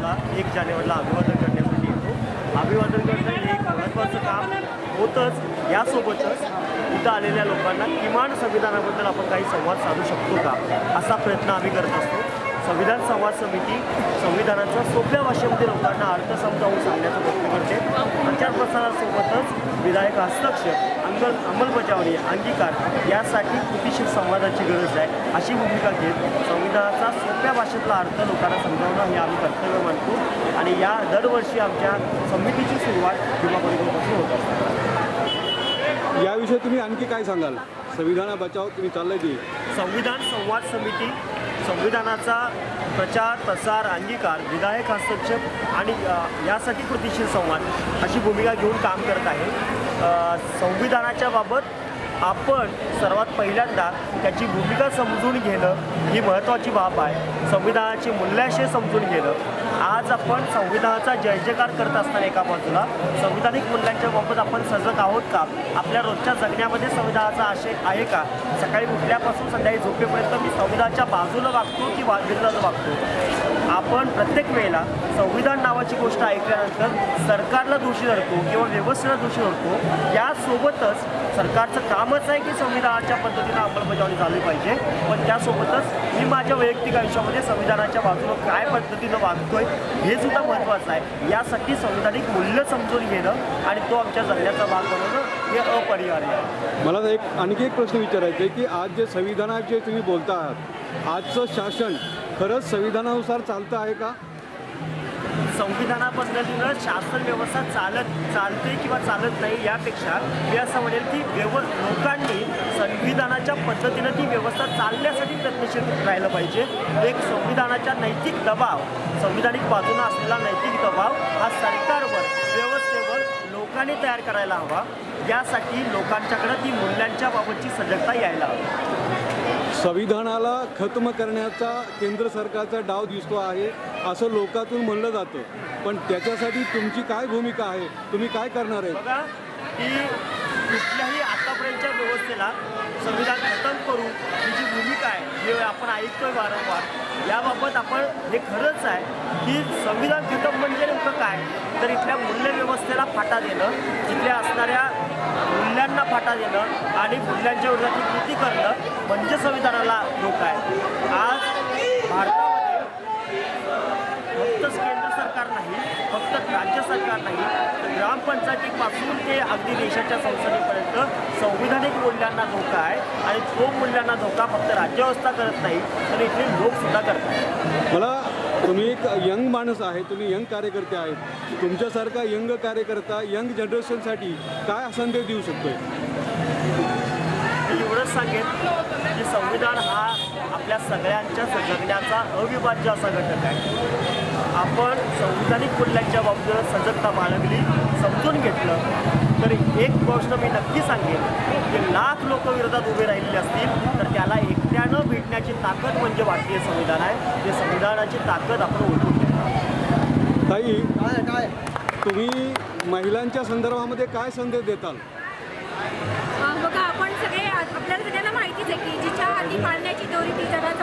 भीमा एक जानेवारीला अभिवादन करण्यासाठी येतो. अभिवादन करणं हे एक महत्त्वाचं काम होतंच. यासोबतच इथं आलेल्या लोकांना किमान संविधानाबद्दल आपण काही संवाद साधू शकतो का? असा प्रयत्न आम्ही करत असतो. संविधान संवाद समिती संविधानाचा सोप्या भाषेमध्ये लोकांना अर्थ समजावून सांगण्याचा प्रयत्न करते. प्रचार प्रसारासोबतच विधायक हस्तक्षेप अंगल अंमलबजावणी अंगीकार यासाठी कृतीशील संवादाची गरज आहे अशी भूमिका घेत संविधानाचा सोप्या भाषेतला अर्थ लोकांना समजावणं हे आम्ही कर्तव्य मानतो आणि या दरवर्षी आमच्या समितीची सुरुवात भीमा परिवारापासून होत असते. याविषयी तुम्ही आणखी काय सांगाल? संविधान बचाव तुम्ही चाललंय की? संविधान संवाद समिती संविधानाचा प्रचार प्रसार अंगीकार विधायक हस्तक्षेप आणि यासाठी कृतीशील संवाद अशी भूमिका घेऊन काम करत आहे. संविधानाच्या बाबत आपण सर्वात पहिल्यांदा त्याची भूमिका समजून घेणं ही महत्त्वाची बाब आहे. संविधानाची मूल्याशय समजून घेणं. आज आपण संविधानाचा जय जयकार करत असताना एका बाजूला संविधानिक मूल्यांच्या बाबत आपण सजग आहोत का? आपल्या रोजच्या जगण्यामध्ये संविधानाचा आशय आहे का? सकाळी उठल्यापासून संध्याकाळी झोपेपर्यंत मी संविधानाच्या बाजूला वागतो की वा विरोधात वागतो? आपण प्रत्येक वेळेला संविधान नावाची गोष्ट ऐकल्यानंतर सरकारला दोषी धरतो किंवा व्यवस्थेला दोषी धरतो यासोबतच सरकारचं कामच आहे की संविधानाच्या पद्धतीनं अंमलबजावणी झाली पाहिजे. पण त्यासोबतच मी माझ्या वैयक्तिक आयुष्यामध्ये संविधानाच्या बाजूनं काय पद्धतीनं वागतोय हे सुद्धा महत्त्वाचं आहे. यासाठी संविधानिक मूल्य समजून घेणं आणि तो आमच्या जगण्याचा भाग बनवणं हे अपरिहार्य आहे. मला एक आणखी एक प्रश्न विचारायचा आहे की आज जे संविधानाचे तुम्ही बोलता आहात आजचं शासन खरंच संविधानानुसार चालतं आहे का? संविधानापासून शासन व्यवस्था चालत चालते किंवा चालत नाही यापेक्षा मी असं म्हणेल की व्यव लोकांनी संविधानाच्या पद्धतीनं ती व्यवस्था चालण्यासाठी प्रयत्नशील राहिलं पाहिजे. एक संविधानाच्या नैतिक दबाव संविधानिक बाजूनं असलेला नैतिक दबाव हा सरकारवर व्यवस्थेवर लोकांनी तयार करायला हवा. यासाठी लोकांच्याकडं ती मूल्यांच्या बाबतची सजगता यायला हवी. संविधानाला खत्म करण्याचा केंद्र सरकारचा डाव दिसतो आहे असं लोकातून म्हणलं जातं. पण त्याच्यासाठी तुमची काय भूमिका आहे? तुम्ही काय करणार आहे? की कुठल्याही आतापर्यंतच्या व्यवस्थेला संविधान खतम करू ही जी भूमिका आहे हे आपण ऐकतोय वारंवार. याबाबत आपण हे खरंच आहे की संविधान खतम म्हणजे नेमकं काय? तर इथल्या मूल्यव्यवस्थेला फाटा देणं तिथल्या असणाऱ्या मूल्यांना फाटा देणं आणि मूल्यांच्या विरोधात कृती करणं म्हणजे संविधानाला धोका आहे. आज भारतामध्ये फक्त केंद्र सरकार नाही फक्त राज्य सरकार नाही तर ग्रामपंचायतीपासून ते अगदी देशाच्या संसदेपर्यंत संविधानिक मूल्यांना धोका आहे आणि तो मूल्यांना धोका फक्त राज्यव्यवस्था करत नाही तर इथले लोकसुद्धा करतात मला तुम्ही एक यंग माणूस आहे तुम्ही यंग कार्यकर्ते आहेत. तुमच्यासारखा यंग कार्यकर्ता यंग जनरेशनसाठी काय संदेश देऊ शकतोय? मी एवढंच सांगेन की संविधान हा आपल्या सगळ्यांच्या जगण्याचा अविभाज्य असा घटक आहे. आपण संविधानिक मूल्यांच्या बाबतीत सजगता बाळगली समजून घेतलं तर एक गोष्ट मी नक्की सांगेन की लाख लोक विरोधात उभे राहिलेले असतील तर त्याला एकट्यानं भेटण्याची ताकद म्हणजे भारतीय संविधान आहे. ते संविधानाची ताकद आपण ओळखून घ्या. ताई तुम्ही महिलांच्या संदर्भामध्ये काय संदेश देताल? बघा आपण सगळे आपल्याला सगळ्यांना माहितीच आहे की जिच्या हाती पाळण्याची दोरी ती जगाचा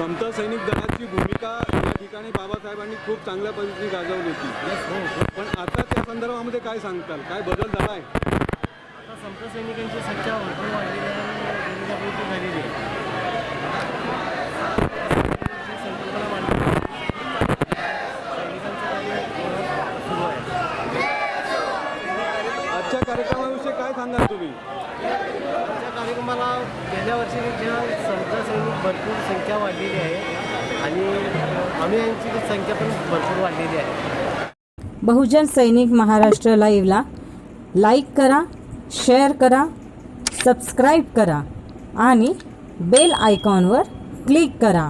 समता सैनिक दलाची भूमिका या ठिकाणी बाबासाहेबांनी खूप चांगल्या पद्धतीने गाजवली होती. पण आता त्या संदर्भामध्ये काय सांगताल? काय बदल झाला आहे आता संत सैनिकांची संख्या भरपूर वाढलेली आहे आणि जनजागृती झालेली आहे जी संकल्पना मांडली सैनिकांचं कार्य सुरू आहे आजच्या कार्यक्रमाविषयी काय सांगाल तुम्ही आमच्या कार्यक्रमाला गेल्या वर्षीपेक्षा संत सैनिक भरपूर संख्या वाढलेली आहे आणि अनुयायांची संख्या पण भरपूर वाढलेली आहे. बहुजन सैनिक महाराष्ट्र लाईव्हला लाईक करा शेअर करा सबस्क्राईब करा आणि बेल आयकॉनवर क्लिक करा.